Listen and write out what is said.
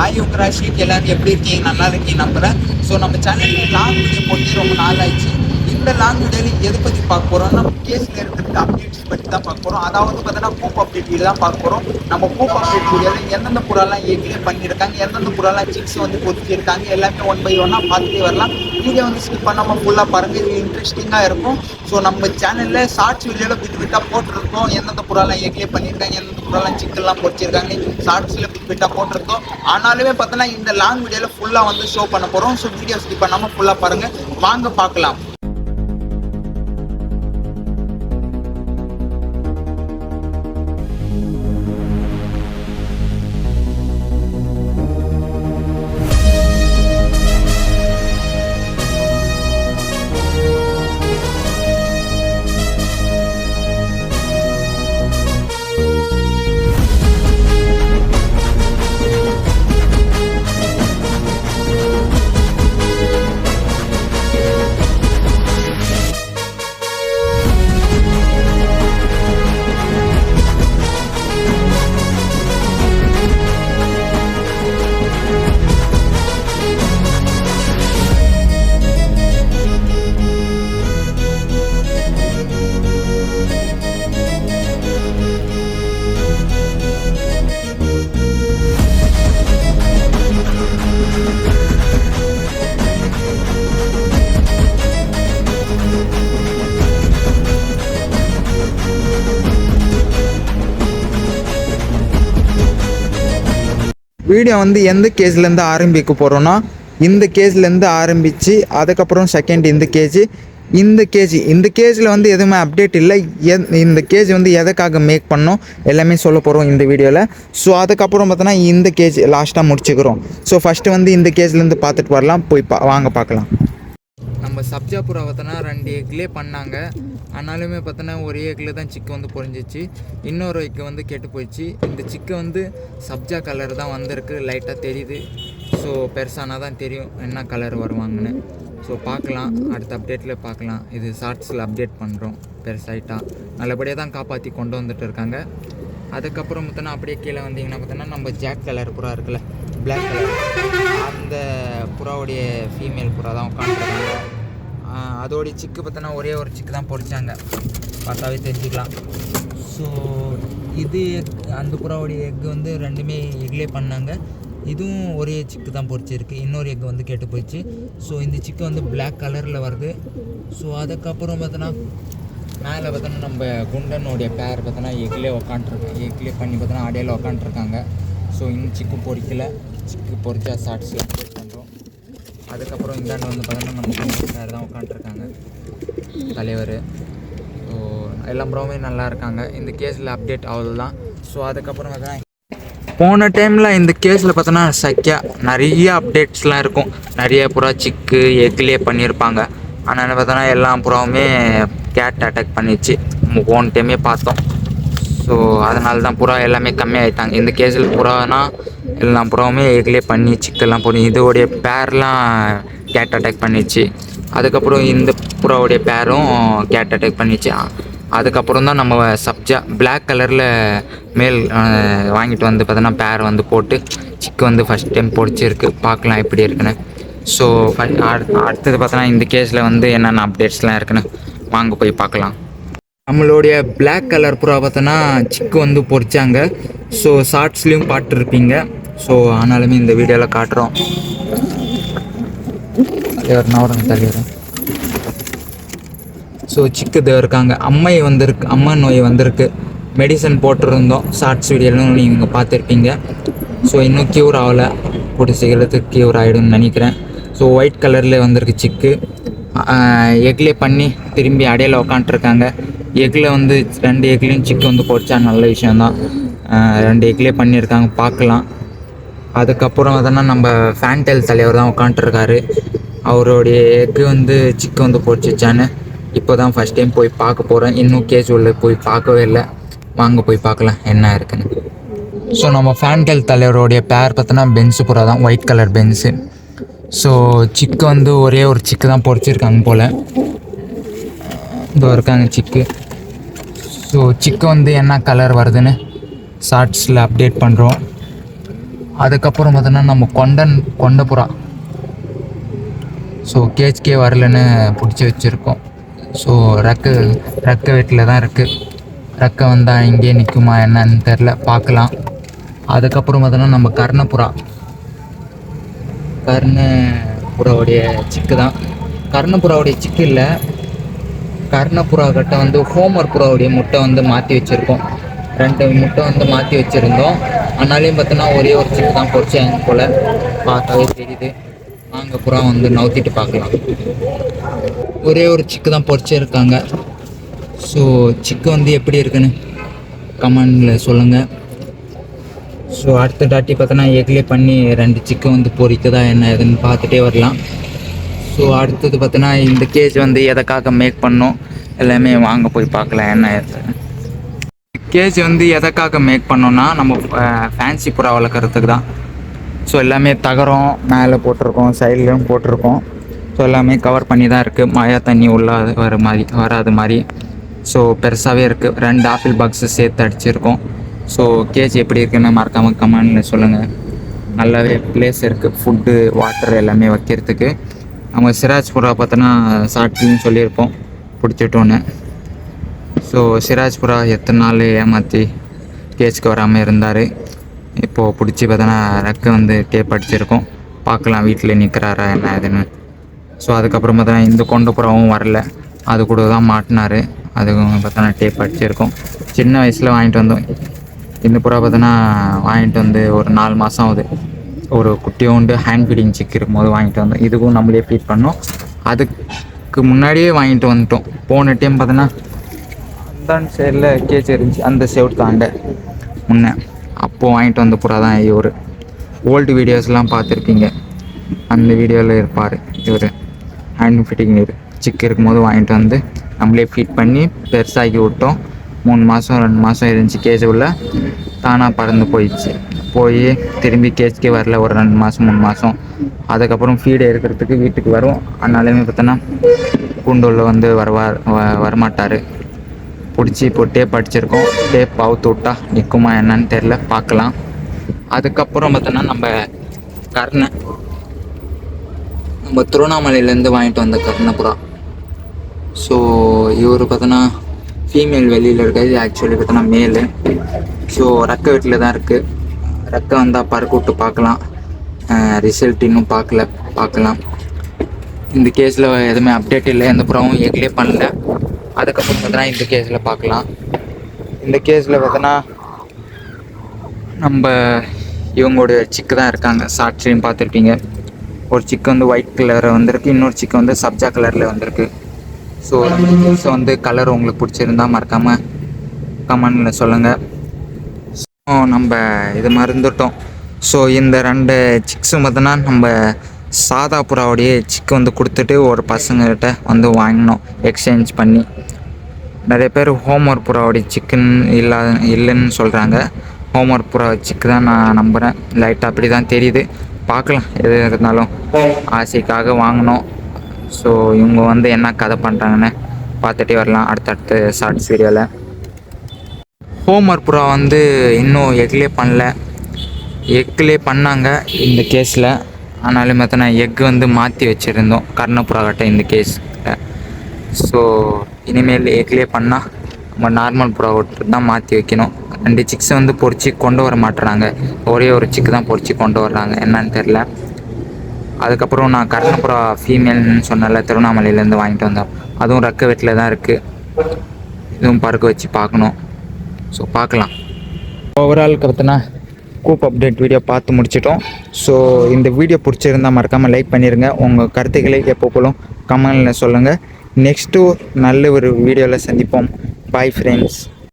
Hi உங்க ராசிக்கு எல்லாரும் எப்படி இருக்கீங்க? நல்லா இருக்கீங்க நம்புறேன் ஸோ நம்ம சேனலில் லாங் வீடியோ போட்டு ரொம்ப நாள் ஆயிடுச்சு. இந்த லாங் வீடியோவில் எது பற்றி பார்க்க போகிறோம் நம்ம கேஸில் இருக்கிற அப்டேட்ஸ் பற்றி தான் பார்க்க போகிறோம் அதாவது பார்த்தீங்கன்னா பூப் அப்டேட் வீடியோ தான் பார்க்க போகிறோம் நம்ம பூப் அப்டேட் வீடியோவில் எந்தெந்த புறாலாம் ஏற்கனவே பண்ணியிருக்காங்க எந்தெந்த புறாலாம் சிக்ஸ் வந்து ஒதுக்கியிருக்காங்க எல்லாமே ஒன் பை ஒன்னாக பார்த்துட்டே வரலாம். வீடியோ வந்து ஸ்கிப் பண்ணாமல் ஃபுல்லாக பாருங்கள் இது இன்ட்ரெஸ்டிங்காக இருக்கும். ஸோ நம்ம சேனலில் ஷார்ட்ஸ் வீடியோவில் விட்டு விட்டாக போட்டிருக்கோம். எந்தெந்த புறாலாம் ஏற்கனவே பண்ணியிருக்காங்க எந்தெந்த புறாலாம் சிக்கெல்லாம் பொறிச்சிருக்காங்க ஷார்ட்ஸில் விட்டு விட்டாக போட்டிருக்கோம். ஆனாலுமே பார்த்தோன்னா இந்த லாங் வீடியோவில் ஃபுல்லாக வந்து ஷோ பண்ண போகிறோம் ஸோ வீடியோ ஸ்கிப் பண்ணாமல் ஃபுல்லாக பாருங்கள் வாங்க பார்க்கலாம். வீடியோ வந்து எந்த கேஸ்லேருந்து ஆரம்பிக்க போகிறோன்னா இந்த கேஸ்லேருந்து ஆரம்பித்து அதுக்கப்புறம் செகண்ட் இந்த கேஜ் இந்த கேஜ் இந்த கேஜில் வந்து எதுவுமே அப்டேட் இல்லை. இந்த கேஜ் வந்து எதுக்காக மேக் பண்ணோம் எல்லாமே சொல்ல போகிறோம் இந்த வீடியோவில் ஸோ அதுக்கப்புறம் பார்த்தோன்னா இந்த கேஜ் லாஸ்ட்டாக முடிச்சுக்கிறோம். ஸோ ஃபஸ்ட்டு வந்து இந்த கேஜ்லேருந்து பார்த்துட்டு வரலாம். போய் பா வாங்க பார்க்கலாம். நம்ம சப்ஜாபுரா பார்த்தோன்னா ரெண்டு எக்லேயே பண்ணாங்க. ஆனாலுமே பார்த்தோன்னா ஒரே எக்கில் தான் சிக்கு வந்து பொறிஞ்சிச்சு இன்னொரு எக்கு வந்து கெட்டு போயிடுச்சு. இந்த சிக்கு வந்து சப்ஜா கலர் தான் வந்திருக்கு. லைட்டாக தெரியுது. ஸோ பெருசானா தான் தெரியும் என்ன கலர் வருவாங்கன்னு. ஸோ பார்க்கலாம். அடுத்த அப்டேட்டில் பார்க்கலாம். இது ஷார்ட்ஸில் அப்டேட் பண்ணுறோம் பெருசாயிட்டா. நல்லபடியாக தான் காப்பாற்றி கொண்டு வந்துட்டு இருக்காங்க. அதுக்கப்புறம் பார்த்தோன்னா அப்படியே கீழே வந்தீங்கன்னா பார்த்தோன்னா நம்ம ஜாக் கலர் புறா இருக்குல்ல பிளாக் கலர் அந்த புறாவுடைய ஃபீமேல் புறா தான் உட்காந்துருக்காங்க அதோடைய சிக்கு பார்த்தோன்னா ஒரே ஒரு சிக்கு தான் பொரிச்சாங்க பார்த்தாவே தெரிஞ்சுக்கலாம். ஸோ இது எக் அந்த புறாவுடைய எக் வந்து ரெண்டுமே எக்லே பண்ணாங்க. இதுவும் ஒரே சிக்கு தான் பொரிச்சிருக்கு இன்னொரு எக் வந்து கெட்டு போயிடுச்சு. ஸோ இந்த சிக்கு வந்து பிளாக் கலரில் வருது. ஸோ அதுக்கப்புறம் பார்த்தோன்னா மேலே பார்த்தோன்னா நம்ம குண்டனுடைய பேர் பார்த்தோன்னா எக்லே உக்காண்ட்ருக்கு எக்லே பண்ணி பார்த்தோன்னா அடையில உக்காண்ட்ருக்காங்க. ஸோ இன்னும் சிக்கு பொரிக்கல சிக்கு பொரிச்சா ஷார்ட்ஸில் அதுக்கப்புறம் இந்தாண்டு வந்து பார்த்தோன்னா நம்ம சார் தான் உட்காந்துருக்காங்க. தலைவர். ஸோ எல்லா நல்லா இருக்காங்க. இந்த கேஸில் அப்டேட் அவ்வளோதான் ஸோ அதுக்கப்புறம் பார்த்தோன்னா போன டைமில் இந்த கேஸில் பார்த்தோன்னா சக்கியா நிறைய அப்டேட்ஸ்லாம் இருக்கும். நிறைய புறா சிக்கு எக்லேயே பண்ணியிருப்பாங்க. ஆனால் பார்த்தோன்னா எல்லா புறாவுமே கேட் அட்டாக் பண்ணிச்சு. நம்ம போன டைமே பார்த்தோம். ஸோ அதனால தான் புறா எல்லாமே கம்மியாகிட்டாங்க இந்த கேஸில் புறானா எல்லா புறாவுமே ஏகலே பண்ணி சிக்கெல்லாம் போடும் இதோடைய பேர்லாம் கேட் அட்டாக் பண்ணிச்சு. அதுக்கப்புறம் இந்த புறாவுடைய பேரும் கேட் அட்டாக் பண்ணிச்சு. அதுக்கப்புறம் தான் நம்ம சப்ஜா பிளாக் கலரில் மேல் வாங்கிட்டு வந்து பார்த்தோன்னா பேர் வந்து போட்டு சிக்கு வந்து ஃபஸ்ட் டைம் பொடிச்சிருக்கு. பார்க்கலாம் எப்படி இருக்குன்னு. ஸோ அடுத்தது பார்த்தோன்னா இந்த கேஸில் வந்து என்னென்ன அப்டேட்ஸ்லாம் இருக்குன்னு. வாங்க போய் பார்க்கலாம். நம்மளுடைய பிளாக் கலர் புறா பார்த்தோன்னா சிக்கு வந்து பொறிச்சாங்க. ஸோ ஷார்ட்ஸ்லேயும் பார்த்துருப்பீங்க. ஸோ ஆனாலுமே இந்த வீடியோவில் காட்டுறோம். தலைவர் நவரங்க ஸோ ஸோ சிக்குது இருக்காங்க. அம்மை வந்திருக்கு அம்மா நோய் வந்திருக்கு. மெடிசன் போட்டிருந்தோம். ஷார்ட்ஸ் வீடியோலாம் நீங்கள் பார்த்துருப்பீங்க ஸோ இன்னும் க்யூர் ஆகலை. கூடிய சீக்கிரத்துக்கு க்யூர் ஆகிடும்னு நினைக்கிறேன். ஸோ ஒயிட் கலரில் வந்திருக்கு சிக்கு. எக்லே பண்ணி திரும்பி அடையில உக்காண்ட்ருக்காங்க எக்கில் வந்து ரெண்டு எக்லேயும் சிக்கு வந்து பொரிச்சா நல்ல விஷயந்தான் ரெண்டு எக்லே பண்ணியிருக்காங்க. பார்க்கலாம். அதுக்கப்புறம் அதனா நம்ம ஃபேன்டெல் தலைவர் தான் உட்காந்துருக்காரு அவருடைய எக்கு வந்து சிக்கு வந்து பொரிச்சிச்சான்னு இப்போ தான் ஃபஸ்ட் டைம் போய் பார்க்க போகிறேன் இன்னும் கேஸ் உள்ள போய் பார்க்கவே இல்லை. வாங்க போய் பார்க்கலாம் என்ன இருக்குன்னு. ஸோ நம்ம ஃபேன்டெல் தலைவருடைய பேர் பார்த்தோன்னா பென்ஸு புறா தான். ஒயிட் கலர் பென்ஸு ஸோ சிக்கு வந்து ஒரே ஒரு சிக்கு தான் பொடிச்சிருக்காங்க போல். இதோ இருக்காங்க சிக்கு ஸோ சிக்கு வந்து என்ன கலர் வருதுன்னு ஷார்ட்ஸில் அப்டேட் பண்ணுறோம் அதுக்கப்புறம் பார்த்தோன்னா நம்ம கொண்டன் கொண்டப்புறா ஸோ கேஜ்கே வரலன்னு பிடிச்சி வச்சுருக்கோம். ஸோ ரெக்க ரெக்க வீட்டில் தான் இருக்குது ரெக்க வந்தால் இங்கேயே நிற்குமா என்னன்னு தெரில பார்க்கலாம். அதுக்கப்புறம் பார்த்தோன்னா நம்ம கர்ணப்புறா கர்ணப்புறாவுடைய சிக்கு தான். கர்ணபுராவுடைய சிக்கு இல்லை. கர்ணப்புறா கிட்ட வந்து ஹோமர் புறாவுடைய முட்டை வந்து மாற்றி வச்சுருக்கோம். ரெண்டு முட்டை வந்து மாற்றி வச்சுருந்தோம். ஆனாலையும் பார்த்தோன்னா ஒரே ஒரு சிக்கு தான் பொறிச்சாங்க போல். பார்த்தாவே தெரியுது. வாங்க பூரா வந்து நவுத்திட்டு பார்க்கலாம். ஒரே ஒரு சிக்கு தான் பொறிச்சிருக்காங்க. ஸோ சிக்கு வந்து எப்படி இருக்குன்னு கமெண்டில் சொல்லுங்கள் ஸோ அடுத்த டாட்டி பார்த்தோன்னா எக்லே பண்ணி ரெண்டு சிக்கு வந்து பொறிக்குதா என்ன ஏதுன்னு பார்த்துட்டே வரலாம். ஸோ அடுத்தது பார்த்தோன்னா இந்த கேஜ் வந்து எதற்காக மேக் பண்ணோம்? எல்லாமே வாங்க போய் பார்க்கலாம். என்ன ஏது கேஜ் வந்து எதற்காக மேக் பண்ணோன்னா நம்ம ஃபேன்சி புறா வளர்க்குறதுக்கு தான். ஸோ எல்லாமே தகரம் மேலே போட்டிருக்கோம் சைட்லேயும் போட்டிருக்கோம். ஸோ எல்லாமே கவர் பண்ணி தான் இருக்குது மழை தண்ணி உள்ள வர மாதிரி வராது மாதிரி. ஸோ பெருசாகவே இருக்குது ரெண்டு ஆப்பிள் பாக்ஸு சேர்த்து அடிச்சிருக்கோம். ஸோ கேஜ் எப்படி இருக்குன்னு மறக்காமல் கமெண்டில் சொல்லுங்கள் நல்லாவே ப்ளேஸ் இருக்குது ஃபுட்டு வாட்டர் எல்லாமே வைக்கிறதுக்கு. நம்ம சிராஜ் புறா பார்த்தோன்னா சாட்டின்னு சொல்லியிருப்போம். பிடிச்சிட்டோன்னு. ஸோ சிராஜ் புறா எத்தனை நாள் ஏமாற்றி கேஜ்க்கு வராமல் இருந்தார். இப்போது பிடிச்சி பார்த்தோன்னா ரெக்க வந்து டேப் அடிச்சிருக்கோம். பார்க்கலாம் வீட்டில் நிற்கிறாரா என்ன ஏதுன்னு. ஸோ அதுக்கப்புறம் பார்த்தோன்னா இந்த கொண்ட புறாவும் வரல. அது கூட தான் மாட்டினார். அதுக்கும் பார்த்தோன்னா டேப் அடிச்சிருக்கோம். சின்ன வயசில் வாங்கிட்டு வந்தோம். இந்த புறா பார்த்தோன்னா வாங்கிட்டு வந்து ஒரு நாலு மாதம் ஆகுது. ஒரு குட்டியோண்டு ஹேண்ட் ஃபீடிங் செக் இருக்கும்போது வாங்கிட்டு வந்தோம். இதுக்கும் நம்மளே ஃபீட் பண்ணோம். அதுக்கு முன்னாடியே வாங்கிட்டு வந்துட்டோம். போன டைம் பார்த்தோன்னா அந்த சைடில் கேஜ் இருந்துச்சு. அந்த செவுட் தாண்ட முன்னே. அப்போது வாங்கிட்டு வந்த புறா தான் இவர். ஓல்டு வீடியோஸ்லாம் பார்த்துருப்பீங்க அந்த வீடியோவில் இருப்பார் இவர். ஹேண்ட் ஃபிட்டிங் இவர் சிக்கு இருக்கும்போது வாங்கிட்டு வந்து நம்மளே ஃபீட் பண்ணி பெருசாக்கி விட்டோம். மூணு மாதம் ரெண்டு மாதம் இருந்துச்சு கேஜ் உள்ள. தானாக பறந்து போயிடுச்சு. போய் திரும்பி கேஜ்க்கே வரல. ஒரு ரெண்டு மாதம் மூணு மாதம் அதுக்கப்புறம் ஃபீடு எடுக்கிறதுக்கு வீட்டுக்கு வரும். அதனாலேயுமே பார்த்தோன்னா கூண்டுள்ள வந்து வருவார் வ- வரமாட்டார். பிடிச்சி இப்போ டேப் அடிச்சிருக்கோம். டேப் அவுத்து விட்டா நிற்குமா என்னன்னு தெரில பார்க்கலாம். அதுக்கப்புறம் பார்த்தோன்னா நம்ம கர்ணை நம்ம திருவண்ணாமலையிலேருந்து வாங்கிட்டு வந்த கர்ணபுரா. ஸோ இவர் பார்த்தோன்னா ஃபீமேல் வெளியில் இருக்காது ஆக்சுவலி பார்த்தோன்னா மேலு ஸோ ரெக்க வீட்டில் தான் இருக்குது ரெக்க வந்தால் பறக்க விட்டு பார்க்கலாம். ரிசல்ட் இன்னும் பார்க்கல. பார்க்கலாம். இந்த கேஸில் எதுவுமே அப்டேட் இல்லை. எந்த புறாவும் எக்லே பண்ணல. அதுக்கப்புறம் பார்த்தோன்னா இந்த கேஸில் பார்க்கலாம். இந்த கேஸில் பார்த்தோன்னா நம்ம இவங்களோட சிக்கு தான் இருக்காங்க. சாட்சியும் பார்த்துருப்பீங்க. ஒரு சிக்கு வந்து ஒயிட் கலரில் வந்திருக்கு. இன்னொரு சிக்கு வந்து சப்ஜா கலரில் வந்திருக்கு. ஸோ ஸோ வந்து கலர் உங்களுக்கு பிடிச்சிருந்தா மறக்காமல் கமெண்டில் சொல்லுங்கள் ஸோ நம்ம இது மறந்துட்டோம். ஸோ இந்த ரெண்டு சிக்ஸும் பார்த்தோன்னா நம்ம சாதா புறாவுடைய சிக்கு வந்து கொடுத்துட்டு ஒரு பசங்கள்கிட்ட வந்து வாங்கினோம். எக்ஸ்சேஞ்ச் பண்ணி. நிறைய பேர் ஹோம்ஒர்க் புறாவுடைய சிக்கன் இல்லாத இல்லைன்னு சொல்கிறாங்க ஹோம்ஒர்க் புறா சிக்கு தான் நான் நம்புகிறேன் லைட்டாக அப்படி தான் தெரியுது. பார்க்கலாம் எது இருந்தாலும். ஆசைக்காக வாங்கினோம். ஸோ இவங்க வந்து என்ன கதை பண்ணுறாங்கன்னு பார்த்துட்டே வரலாம். அடுத்தடுத்த ஷார்ட் சீரியலை ஹோம்ஒர்க் புறா வந்து இன்னும் எக்லே பண்ணல. எக்லே பண்ணாங்க இந்த கேஸில் ஆனாலும் பார்த்தோன்னா எக் வந்து மாற்றி வச்சுருந்தோம். கர்ணப்புறா இந்த கேஸில் ஸோ இனிமேல் எக்லே பண்ணால் நம்ம நார்மல் புறா தான் மாற்றி வைக்கணும். ரெண்டு சிக்ஸ் வந்து பொறிச்சு கொண்டு வர மாட்டுறாங்க. ஒரே ஒரு சிக்கு தான் பொறிச்சு கொண்டு வர்றாங்க. என்னன்னு தெரில அதுக்கப்புறம் நான் கர்ணப்புறா ஃபீமேல்னு சொன்னல திருவண்ணாமலையிலேருந்து வாங்கிட்டு வந்தோம் அதுவும் ரெக்க வெட்டில் தான் இருக்குது இதுவும் பறக்க வச்சு பார்க்கணும். ஸோ பார்க்கலாம். ஓவரால் பார்த்தோன்னா கூப் அப்டேட் வீடியோ பார்த்து முடிச்சிட்டோம். ஸோ இந்த வீடியோ பிடிச்சிருந்தா மறக்காமல் லைக் பண்ணிடுங்க உங்கள் கருத்துக்களை எப்போ போலும் கமெண்டில் சொல்லுங்கள் நெக்ஸ்ட்டு நல்ல ஒரு வீடியோவில் சந்திப்போம். Bye friends